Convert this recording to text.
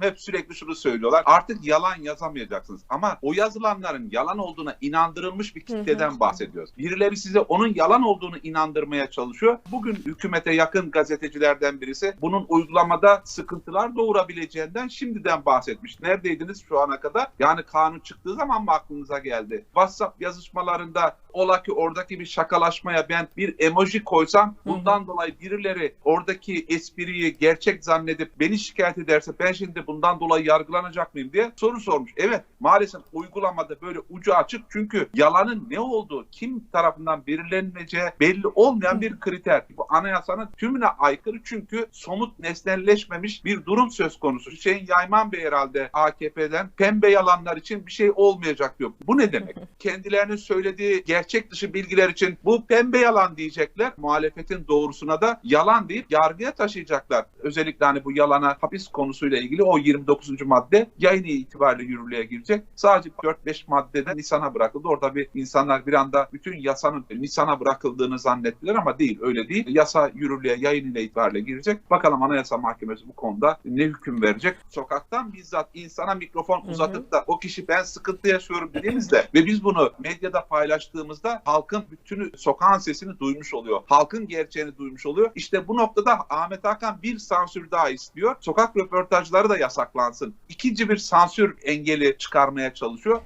Hep sürekli şunu söylüyorlar. Artık yalan yazamayacaksınız. Ama o yazılanların yalan olduğuna inandırılmış bir kitleden bahsediyoruz. Birileri size onun yalan olduğunu inandırmaya çalışıyor. Bugün hükümete yakın gazetecilerden birisi bunun uygulamada sıkıntılar doğurabileceğinden şimdiden bahsetmiş. Neredeydiniz şu ana kadar? Yani kanun çıktığı zaman mı aklınıza geldi? WhatsApp yazışmalarında ola ki oradaki bir şakalaşmaya ben bir emoji koysam bundan dolayı birileri oradaki espriyi gerçek zannedip beni şikayet ederse ben şimdi bundan dolayı yargılanacak mıyım diye soru sormuş. Evet maalesef uygulamada böyle ucu açık çünkü yalanın ne olduğu kim tarafından belirleneceği belli olmayan bir kriter. Bu anayasanın tümüne aykırı çünkü somut nesnelleşmemiş bir durum söz konusu. Hüseyin Yayman Bey herhalde AKP'den pembe yalanlar için bir şey olmayacak diyor. Bu ne demek? Kendilerinin söylediği gerçek dışı bilgiler için bu pembe yalan diyecekler. Muhalefetin doğrusuna da yalan deyip yargıya taşıyacaklar. Özellikle hani bu yalana hapis konusuyla ilgili o 29. madde yayın itibariyle yürürlüğe girecek. Sadece 4-5 maddede Nisan'a bırakıldı. Orada bir insanlar bir anda bütün yasanın Nisan'a bırakıldığını zannettiler ama değil öyle değil. Yasa yürürlüğe yayın ile itibariyle girecek. Bakalım Anayasa Mahkemesi bu konuda ne hüküm verecek? Sokaktan bizzat insana mikrofon uzatıp da o kişi ben sıkıntı yaşıyorum dediğimizde ve biz bunu medyada paylaştığımızda halkın bütünü sokağın sesini duymuş oluyor. Halkın gerçeğini duymuş oluyor. İşte bu noktada Ahmet Hakan bir sansür daha istiyor. Sokak röportajları da yasaklansın. İkinci bir sansür engeli çıkarmaya çalışıyor.